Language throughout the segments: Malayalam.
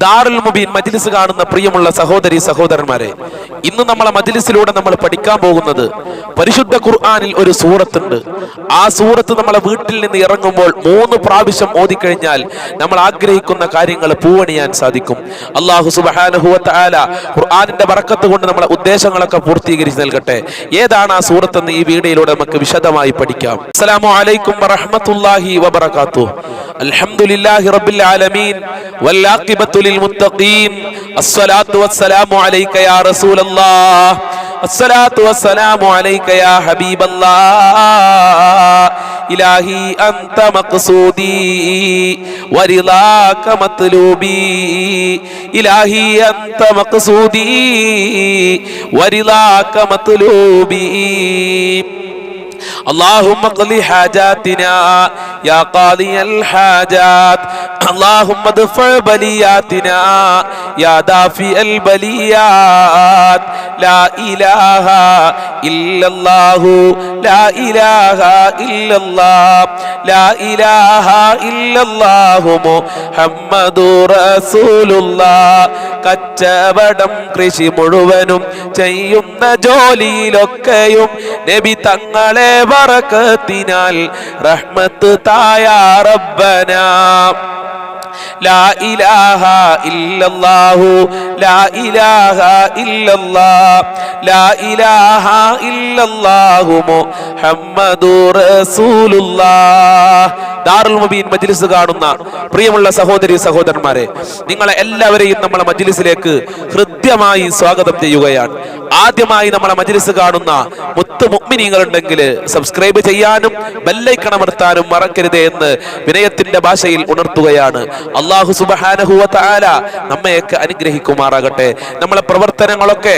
ദാറുൽ മുബീൻ മജ്ലിസ് കാണുന്ന പ്രിയമുള്ള സഹോദരി സഹോദരന്മാരെ ഇന്ന് നമ്മളെ മജിലിസിലൂടെ നമ്മൾ പഠിക്കാൻ പോകുന്നത് പരിശുദ്ധ ഖുർആാനിൽ ഒരു സൂറത്തുണ്ട്. ആ സൂറത്ത് നമ്മളെ വീട്ടിൽ നിന്ന് ഇറങ്ങുമ്പോൾ മൂന്ന് പ്രാവശ്യം ഓതിക്കഴിഞ്ഞാൽ നമ്മൾ ആഗ്രഹിക്കുന്ന കാര്യങ്ങൾ പൂവണിയാൻ സാധിക്കും. അള്ളാഹു സുബാനുഹുവത്ത ഖുർആാനിന്റെ വറക്കത്ത് കൊണ്ട് നമ്മളെ ഉദ്ദേശങ്ങളൊക്കെ പൂർത്തീകരിച്ച് നൽകട്ടെ. ഏതാണ് ആ സൂറത്തെന്ന് ഈ വീഡിയോയിലൂടെ നമുക്ക് വിശദമായി പഠിക്കാം. അസ്സലാമു അലൈക്കും വറഹമത്തല്ലാഹി വബറകാത്തു അൽഹംദുലില്ലാഹി റബ്ബിൽ ആലമീൻ. വൽ ആഖിബത്തു ലിൽ മുത്തഖീൻ. അസ്സലാത്തു വസ്സലാമു അലൈക യാ റസൂലല്ലാഹ് الله الصلاة والسلام عليك يا حبيب الله إلهي أنت مقصودي ورضاك مطلوبي إلهي أنت مقصودي ورضاك مطلوبي اللهم اقض حاجاتنا يا قاضي الحاجات اللهم ادفع بلياتنا يا دافئ البليات لا اله الا الله لا اله الا الله لا اله الا الله محمد رسول الله കച്ചവടം കൃഷി മുഴുവനും ചെയ്യുന്ന ജോലിയിലൊക്കെയും നബി തങ്ങളെ ബറക്കത്തിനാൽ റഹ്മത്ത് തായാ റബ്ബന. ലാ ഇലാഹ ഇല്ലല്ലാഹു ലാ ഇലാഹ ഇല്ലല്ലാ ലാ ഇലാഹ ഇല്ലല്ലാഹു മുഹമ്മദു റസൂലുള്ളാഹ്. ദാറുൽ മുബീൻ മജ്ലിസ് കാണുന്ന പ്രിയമുള്ള സഹോദരി സഹോദരന്മാരെ നിങ്ങളെ എല്ലാവരെയും നമ്മളെ മജ്ലിസിലേക്ക് ഹൃദയ ഹൃദ്യമായി സ്വാഗതം ചെയ്യുകയാണ്. ആദ്യമായി നമ്മളെ മജ്ലിസ് കാണുന്ന മുത്ത് മുഗ്മിനീങ്ങൾ ഉണ്ടെങ്കിൽ സബ്സ്ക്രൈബ് ചെയ്യാനും ബെല്ലൈക്കണമർത്താനും മറക്കരുത് എന്ന് വിനയത്തിന്റെ ഭാഷയിൽ ഉണർത്തുകയാണ്. അള്ളാഹു സുബഹാനഹുവ താല നമ്മയൊക്കെ അനുഗ്രഹിക്കുമാറാകട്ടെ. നമ്മളെ പ്രവർത്തനങ്ങളൊക്കെ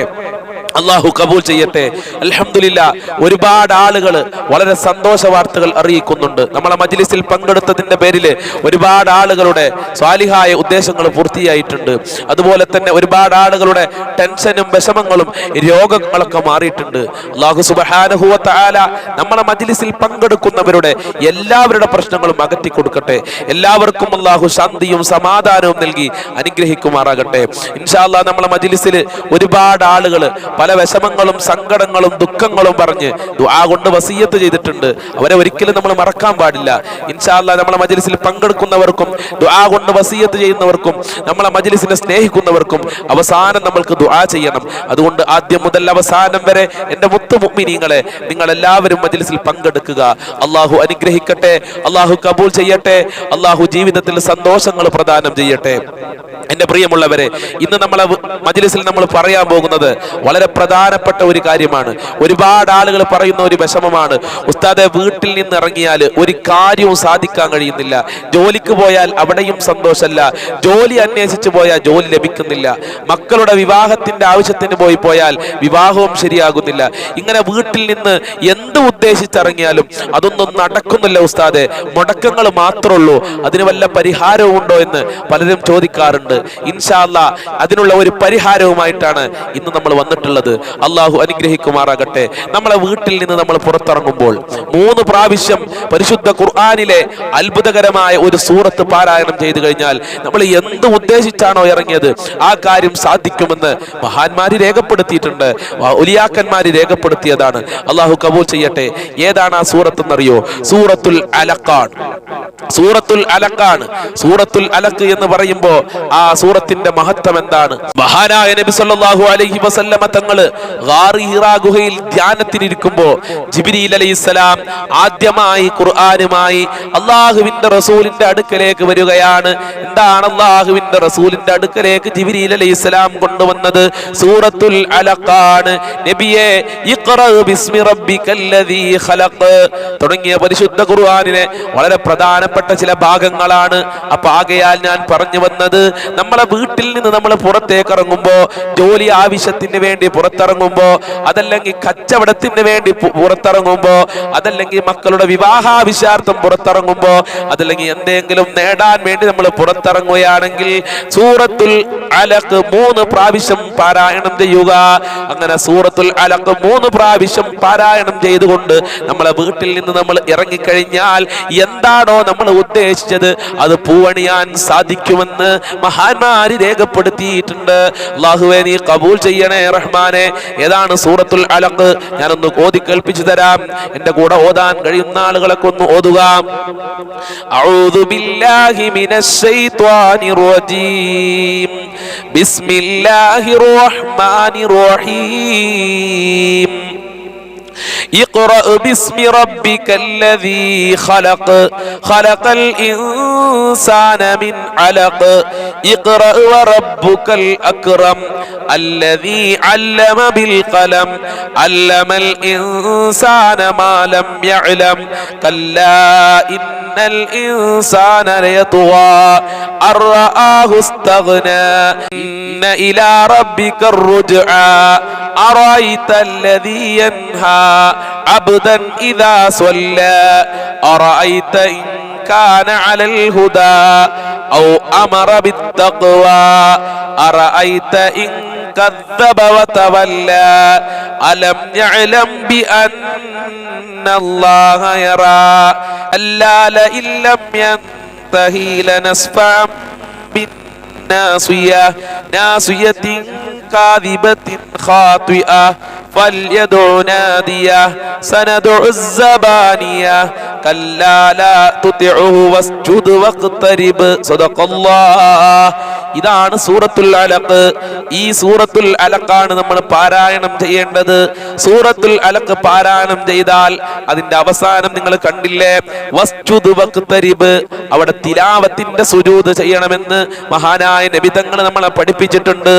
അള്ളാഹു കബൂൽ ചെയ്യട്ടെ. അലഹമില്ല ഒരുപാട് ആളുകൾ വളരെ സന്തോഷ വാർത്തകൾ അറിയിക്കുന്നുണ്ട്. നമ്മളെ മജ്ലിസിൽ പങ്കെടുത്തതിന്റെ പേരിൽ ഒരുപാട് ആളുകളുടെ സ്വാലിഹായ ഉദ്ദേശങ്ങൾ പൂർത്തിയായിട്ടുണ്ട്. അതുപോലെ തന്നെ ഒരുപാട് ആളുകളുടെ ടെൻഷനും വിഷമങ്ങളും രോഗങ്ങളൊക്കെ മാറിയിട്ടുണ്ട്. അള്ളാഹു സുബഹാനഹുവ താല നമ്മളെ മജ്ലിസിൽ പങ്കെടുക്കുന്നവരുടെ എല്ലാവരുടെ പ്രശ്നങ്ങളും അകറ്റി കൊടുക്കട്ടെ. എല്ലാവർക്കും അള്ളാഹു ശാന്തിയും സമാധാനവും നൽകി അനുഗ്രഹിക്കുമാറാകട്ടെ. ഇൻഷാല്ലാ നമ്മളെ മജ്ലിസിൽ ഒരുപാട് ആളുകൾ പല വിഷമങ്ങളും സങ്കടങ്ങളും ദുഃഖങ്ങളും പറഞ്ഞ് ദുആ കൊണ്ട് വസീയത്ത് ചെയ്തിട്ടുണ്ട്. അവരെ ഒരിക്കലും നമ്മൾ മറക്കാൻ പാടില്ല. ഇൻഷാല്ല നമ്മളെ മജലിസിൽ പങ്കെടുക്കുന്നവർക്കും ദുആ കൊണ്ട് വസീയത്ത് ചെയ്യുന്നവർക്കും നമ്മളെ മജലിസിനെ സ്നേഹിക്കുന്നവർക്കും അവസാനം നമ്മൾക്ക് ദുആ ചെയ്യണം. അതുകൊണ്ട് ആദ്യം മുതൽ അവസാനം വരെ എന്റെ മുത്തു മുഅ്മിനീങ്ങളെ നിങ്ങൾ എല്ലാവരും മജലിസിൽ പങ്കെടുക്കുക. അള്ളാഹു അനുഗ്രഹിക്കട്ടെ അള്ളാഹു കബൂൾ ചെയ്യട്ടെ അള്ളാഹു ജീവിതത്തിൽ സന്തോഷങ്ങൾ പ്രദാനം ചെയ്യട്ടെ. എന്റെ പ്രിയമുള്ളവരെ ഇന്ന് നമ്മളെ മജലിസിൽ നമ്മൾ പറയാൻ പോകുന്നത് വളരെ പ്രധാനപ്പെട്ട ഒരു കാര്യമാണ്. ഒരുപാട് ആളുകൾ പറയുന്ന ഒരു വിഷമമാണ്. ഉസ്താദെ വീട്ടിൽ നിന്ന് ഇറങ്ങിയാൽ ഒരു കാര്യവും സാധിക്കാൻ കഴിയുന്നില്ല. ജോലിക്ക് പോയാൽ അവിടെയും സന്തോഷമല്ല. ജോലി അന്വേഷിച്ചു പോയാൽ ജോലി ലഭിക്കുന്നില്ല. മക്കളുടെ വിവാഹത്തിന്റെ ആവശ്യത്തിന് പോയി പോയാൽ വിവാഹവും ശരിയാകുന്നില്ല. ഇങ്ങനെ വീട്ടിൽ നിന്ന് എന്ത് ഉദ്ദേശിച്ചിറങ്ങിയാലും അതൊന്നും നടക്കുന്നില്ല ഉസ്താദെ. മുടക്കങ്ങൾ മാത്രമേ ഉള്ളൂ അതിന് വല്ല പരിഹാരവും ഉണ്ടോ എന്ന് പലരും ചോദിക്കാറുണ്ട്. ഇൻഷാല്ല അതിനുള്ള ഒരു പരിഹാരവുമായിട്ടാണ് ഇന്ന് നമ്മൾ വന്നിട്ടുള്ളത്. അള്ളാഹു അനുഗ്രഹിക്കുമാറാകട്ടെ. നമ്മളെ വീട്ടിൽ നിന്ന് നമ്മൾ പുറത്തിറങ്ങുമ്പോൾ മൂന്ന് പ്രാവശ്യം പരിശുദ്ധ ഖുർആാനിലെ അത്ഭുതകരമായ ഒരു സൂറത്ത് പാരായണം ചെയ്തു കഴിഞ്ഞാൽ നമ്മൾ എന്ത് ഉദ്ദേശിച്ചാണോ ഇറങ്ങിയത് ആ കാര്യം സാധിക്കുമെന്ന് മഹാന്മാര് രേഖപ്പെടുത്തിയിട്ടുണ്ട്. ഒലിയാക്കന്മാര് രേഖപ്പെടുത്തിയതാണ്. അള്ളാഹു കബൂൽ ചെയ്യട്ടെ. ഏതാണ് ആ സൂറത്ത് എന്നറിയോ സൂറത്തുൽ അലക്കാൺ സൂറത്തുൽ അലക്കാണ് സൂറത്തുൽ അലക്ക് എന്ന് പറയുമ്പോ ആ സൂറത്തിന്റെ മഹത്വം എന്താണ്? മഹാനായ നബി സല്ലല്ലാഹു അലൈഹി വസല്ലമ തങ്ങൾ ഹിറാ ഗുഹയിൽ ധ്യാനത്തിനിരിക്കുമ്പോ ജിബ്രീൽ അലൈഹിസ്സലാം ആദ്യമായി ഖുർആാനുമായി അള്ളാഹുവിന്റെ റസൂലിന്റെ അടുക്കലേക്ക് വരികയാണ്. എന്താണ് അള്ളാഹുവിന്റെ റസൂലിന്റെ അടുക്കലേക്ക് ജിബ്രീൽ അലൈഹിസ്സലാം കൊണ്ടുവന്നത്? സൂറത്തുൽ അലക്കാണ് നബിയെ തുടങ്ങിയ പരിശുദ്ധ ഖുർആനിലെ വളരെ പ്രധാനപ്പെട്ട ചില ഭാഗങ്ങളാണ്. അപ്പൊ ആകയാൽ ഞാൻ പറഞ്ഞു വന്നത് നമ്മളെ വീട്ടിൽ നിന്ന് നമ്മൾ പുറത്തേക്ക് ഇറങ്ങുമ്പോ ജോലി ആവശ്യത്തിന് വേണ്ടി പുറത്തിറങ്ങുമ്പോ അതല്ലെങ്കിൽ കച്ചവടത്തിന് വേണ്ടി പുറത്തിറങ്ങുമ്പോ അതല്ലെങ്കിൽ മക്കളുടെ വിവാഹാവശ്യാർത്ഥം പുറത്തിറങ്ങുമ്പോ അതല്ലെങ്കിൽ എന്തെങ്കിലും നേടാൻ വേണ്ടി നമ്മൾ പുറത്തിറങ്ങുകയാണെങ്കിൽ സൂറത്തുൽ അലക്ക് മൂന്ന് പ്രാവശ്യം പാരായണം ചെയ്യുക. അങ്ങനെ സൂറത്തുൽ അലക്ക് മൂന്ന് പ്രാവശ്യം പാരായണം ചെയ്തുകൊണ്ട് നമ്മളെ വീട്ടിൽ നിന്ന് നമ്മൾ ഇറങ്ങിക്കഴിഞ്ഞാൽ എന്താണോ നമ്മൾ ഉദ്ദേശിച്ചത് അത് പൂവണിയാൻ സാധിക്കുമെന്ന് മഹാന്മാര് രേഖപ്പെടുത്തിയിട്ടുണ്ട്. അള്ളാഹുവെ നീ കബൂൽ ചെയ്യണേ റഹ്മാനെ ഏതാണ് സൂറത്തുൽ അലക്ക് ഞാനൊന്ന് ഓതി കേൾപ്പിച്ചു തരാം. എന്റെ കൂടെ ഓതാൻ കഴിയുന്ന ആളുകളൊക്കെ ഒന്ന് ഓതുക. ബിസ്മില്ലാഹിർ റഹ്മാനിർ റഹീം. اقرأ باسم ربك الذي خلق. خلق الإنسان من علق. اقرأ وربك الأكرم الذي علم بالقلم. علم الإنسان ما لم يعلم. كلا إن الإنسان ليطغى. أن رآه استغنى. إن إلى ربك الرجعى. أرأيت الذي ينهى. عبدا إذا صلى. أرأيت إن كان على الهدى أو أمر بالتقوى. أرأيت إن كذب وتولى. ألم يعلم بأن الله يرى ألا لئن لم ينتهي لنسفعا بالناصية ناصية كاذبة خاطئة. فليدع ناديه سندع الزبانية كلا لا تطعه واسجد واقترب صدق الله ഇതാണ് സൂറത്തുൽ അലക്ക് ഈ സൂറത്തുൽ അലക്കാണ് നമ്മൾ പാരായണം ചെയ്യേണ്ടത് സൂറത്തുൽ അലക്ക് പാരായണം ചെയ്താൽ അതിന്റെ അവസാനം നിങ്ങൾ കണ്ടില്ലേ വസ്തുദ് വക്തരിബ് അവിടെ തിലാവത്തിന്റെ സുജൂത് ചെയ്യണമെന്ന് മഹാനായ നബിതങ്ങൾ നമ്മളെ പഠിപ്പിച്ചിട്ടുണ്ട്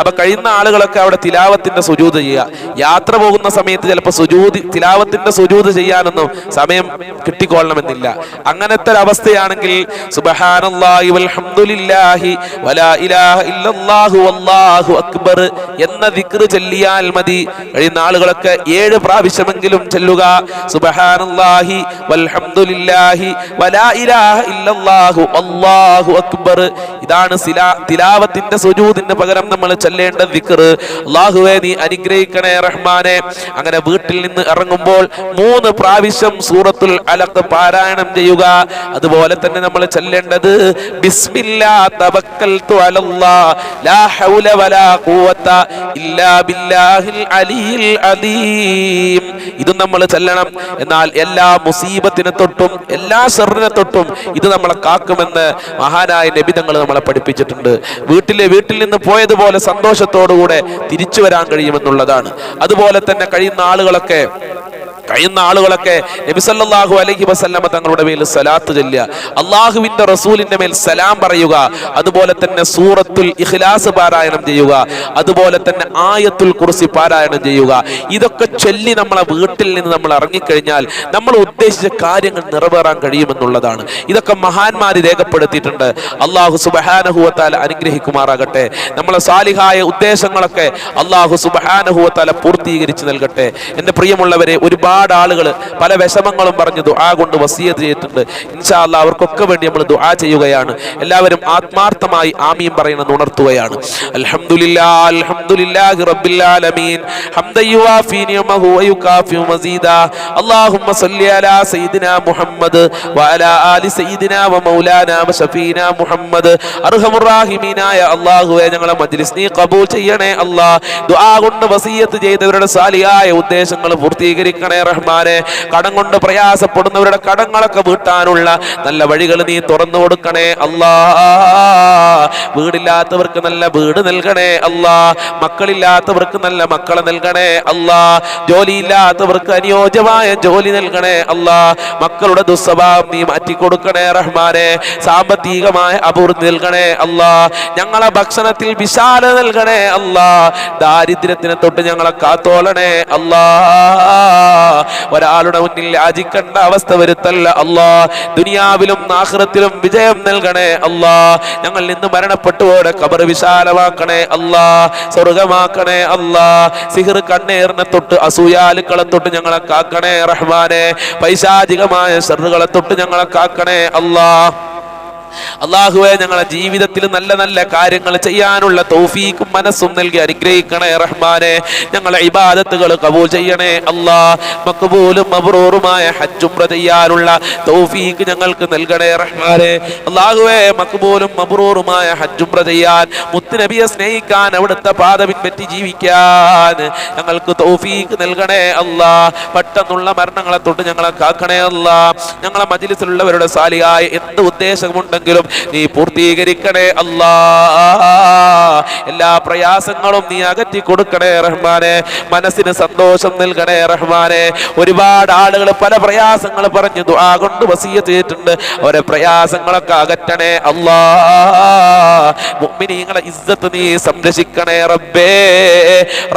അപ്പൊ കഴിയുന്ന ആളുകളൊക്കെ അവിടെ തിലാവത്തിന്റെ സുജൂത് ചെയ്യുക യാത്ര പോകുന്ന സമയത്ത് ചിലപ്പോൾ സുജൂതി തിലാവത്തിന്റെ സുജൂത് ചെയ്യാനൊന്നും സമയം കിട്ടിക്കൊള്ളണമെന്നില്ല. അങ്ങനത്തെ ഒരവസ്ഥയാണെങ്കിൽ അക്ബർ എന്ന ദിക്ർ ചൊല്ലിയാൽ മതി. കഴിയുന്ന ആളുകളൊക്കെ ഏഴ് പ്രാവശ്യമെങ്കിലും ചെല്ലുക സുബഹാനല്ലാഹി വൽഹംദുലില്ലാഹി വലാ ഇലാഹ ഇല്ലല്ലാഹു വല്ലാഹു അക്ബർ ഇതാണ് തിലാവത്തിന്റെ സുജൂദിന്റെ പകരം നമ്മൾ ചൊല്ലേണ്ട ദിക്ർ അല്ലാഹുവേ നീ അനുഗ്രഹിക്കണേ റഹ്മാനെ. അങ്ങനെ വീട്ടിൽ നിന്ന് ഇറങ്ങുമ്പോൾ മൂന്ന് പ്രാവശ്യം സൂറത്തുൽ അലക്ക് പാരായണം ചെയ്യുക. അതുപോലെ തന്നെ നമ്മൾ ചൊല്ലേണ്ടത് ബിസ്മില്ലാ തവക്കൽതു അലല്ലാ ലാ ഹൗല വലാ ഖുവത ഇല്ലാ ബില്ലാഹിൽ അലിയിൽ അലീം. ഇതും നമ്മൾ ചൊല്ലണം. എന്നാൽ എല്ലാ മുസീബത്തിനെ തൊട്ടും എല്ലാ ഷെറിനെ തൊട്ടും ഇത് നമ്മളെ കാക്കുമെന്ന് മഹാനായ നബി തങ്ങൾ നമ്മളെ പഠിപ്പിച്ചിട്ടുണ്ട്. വീട്ടിലെ വീട്ടിൽ നിന്ന് പോയതുപോലെ സന്തോഷത്തോടുകൂടെ തിരിച്ചു വരാൻ കഴിയുമെന്നുള്ളതാണ്. അതുപോലെ തന്നെ കഴിയുന്ന ആളുകളൊക്കെ കഴിയുന്ന ആളുകളൊക്കെ നബിസല്ലാഹു അലഹി വസല്ലമ തങ്ങളുടെ മേൽ സലാത്ത് ചൊല്ലുക. അള്ളാഹുവിന്റെ റസൂലിന്റെ മേൽ സലാം പറയുക. അതുപോലെ തന്നെ സൂറത്തുൽ ഇഖ്ലാസ് പാരായണം ചെയ്യുക. അതുപോലെ തന്നെ ആയത്തുൽ കുർസി പാരായണം ചെയ്യുക. ഇതൊക്കെ ചൊല്ലി നമ്മളെ വീട്ടിൽ നിന്ന് നമ്മൾ ഇറങ്ങിക്കഴിഞ്ഞാൽ നമ്മൾ ഉദ്ദേശിച്ച കാര്യങ്ങൾ നിറവേറാൻ കഴിയുമെന്നുള്ളതാണ്. ഇതൊക്കെ മഹാന്മാര് രേഖപ്പെടുത്തിയിട്ടുണ്ട്. അള്ളാഹു സുബഹാനഹുവത്താല അനുഗ്രഹിക്കുമാറാകട്ടെ. നമ്മളെ സാലിഹായ ഉദ്ദേശങ്ങളൊക്കെ അള്ളാഹു സുബഹാനഹുവത്താല പൂർത്തീകരിച്ച് നൽകട്ടെ. എന്റെ പ്രിയമുള്ളവരെ ഒരുപാട് ആളുകൾ പല വിഷമങ്ങളും പറഞ്ഞ് ദുആ കൊണ്ട് വസീയത്ത് ചെയ്തിട്ടുണ്ട്. ഇൻഷാ അല്ലാ അവർക്കൊക്കെ വേണ്ടി നമ്മൾ ദുആ ചെയ്യുകയാണ്. എല്ലാവരും ആത്മാർത്ഥമായി ആമീൻ പറയണമെന്ന് ഉണർത്തുകയാണ്. അൽഹംദുലില്ലാ അൽഹംദുലില്ലാഹി റബ്ബിൽ ആലമീൻ. അല്ലാഹുമ്മ അലാ സയ്യിദിനാ വഅലാ ആലി സയ്യിദിനാ വമൗലാനാ മുഹമ്മദ്. അല്ലാഹുവേ ഞങ്ങളെ മജ്ലിസ് നീ കബൂൽ ചെയ്യണേ അല്ലാഹ്. ദുആ കൊണ്ട് വസീയത്ത് ചെയ്തവരുടെ സാലിയായ ഉദ്ദേശങ്ങൾ പൂർത്തീകരിക്കണേ റഹ്മാനെ കടം കൊണ്ട് പ്രയാസപ്പെടുന്നവരുടെ കടങ്ങളൊക്കെ വീട്ടാനുള്ള നല്ല വഴികൾ നീ തുറന്നു കൊടുക്കണേ അല്ലാ വീടില്ലാത്തവർക്ക് നല്ല വീട് നൽകണേ അല്ലാ. മക്കളില്ലാത്തവർക്ക് നല്ല മക്കളെ നൽകണേ അല്ലാ. ജോലിയില്ലാത്തവർക്ക് അനുയോജ്യമായ ജോലി നൽകണേ അല്ലാ. മക്കളുടെ ദുസ്വഭാവം നീ മാറ്റി കൊടുക്കണേ റഹ്മാനെ. സാമ്പത്തികമായ അഭിവൃദ്ധി നൽകണേ അല്ലാ. ഞങ്ങളെ ഭക്ഷണത്തിൽ വിശാല നൽകണേ അല്ലാ. ദാരിദ്ര്യത്തിനെ തൊട്ട് ഞങ്ങളെ കാത്തോളണേ അല്ലാ. ഒരാളുടെ മുന്നിൽ യാചിക്കേണ്ട അവസ്ഥ വരുത്തല്ല അല്ലാ. ദുനിയാവിലും ആഖിറത്തിലും വിജയം നൽകണേ അല്ലാ. ഞങ്ങൾ ഇന്ന് മരണപ്പെട്ടുപോയുടെ കബർ വിശാലമാക്കണേ അല്ലാ സ്വർഗമാക്കണേ അല്ലാ. സിഹിർ കണ്ണേറിനെ തൊട്ട് അസൂയാലുക്കളെ തൊട്ട് ഞങ്ങളെ കാക്കണേ റഹ്മാനെ. പൈശാചികമായ ഷെറുകളെ തൊട്ട് ഞങ്ങളെ കാക്കണേ അല്ലാ. അള്ളാഹുവെ ഞങ്ങളെ ജീവിതത്തിൽ നല്ല നല്ല കാര്യങ്ങൾ ചെയ്യാനുള്ള തൗഫീക്കും മനസ്സും നൽകി അനുഗ്രഹിക്കണേ റഹ്മാനെ. ഞങ്ങളെ ഇബാദത്തുകൾ കബൂൽ ചെയ്യണേ അല്ലാ. മക്കബൂലും മബ്രൂറുമായ ഹജ്ജും ചെയ്യാനുള്ള തൗഫീക്ക് ഞങ്ങൾക്ക് നൽകണേ റഹ്മാനെ. അള്ളാഹുവെ മക്കബൂലും മബ്രൂറുമായ ഹജ്ജും ചെയ്യാൻ മുത്തുനബിയെ സ്നേഹിക്കാൻ അവിടുത്തെ പാത പിൻപറ്റി ജീവിക്കാൻ ഞങ്ങൾക്ക് തൗഫീക്ക് നൽകണേ അല്ലാ. പെട്ടെന്നുള്ള മരണങ്ങളെ തൊട്ട് ഞങ്ങളെ കാക്കണേ അല്ലാ. ഞങ്ങളെ മജിലിസിലുള്ളവരുടെ സാലിയായ എന്ത് ഉദ്ദേശമുണ്ടെങ്കിലും നീ പൂർത്തീകരിക്കണേ അല്ലാ എല്ലാ പ്രയാസങ്ങളും നീ അകറ്റി കൊടുക്കണേ റഹ്മാനെ. മനസ്സിന് സന്തോഷം നൽകണേ റഹ്മാനെ. ഒരുപാട് ആളുകൾ പല പ്രയാസങ്ങൾ പറഞ്ഞു ദുആ കൊണ്ട് വസീയ ചെയ്തിട്ടുണ്ട്. അവരെ പ്രയാസങ്ങളൊക്കെ അകറ്റണേ അല്ലാ മുഅ്മിനീങ്ങളെ ഇസ്സത്ത് നീ സംരക്ഷിക്കണേ റബ്ബേ.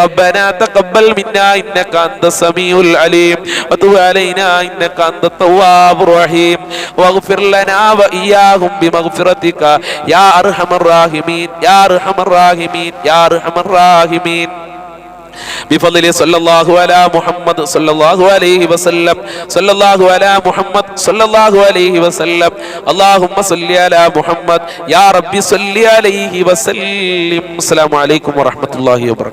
റബ്ബന തഖബ്ബൽ മിന്നാ ഇന്നക അന്ത സമീഉൽ അലീം. വതുബ് അലൈനാ ഇന്നക അന്ത തവ്വാബുർ റഹീം. വഗ്ഫിർ ലനാ വഇയാഹും ബിമ بمغفرتك يا ارحم الراحمين يا ارحم الراحمين يا ارحم الراحمين بفضل صلى الله على محمد صلى الله عليه وسلم صلى الله على محمد صلى الله عليه وسلم اللهم صل على محمد يا ربي صل عليه وسلم السلام عليكم ورحمة الله وبركاته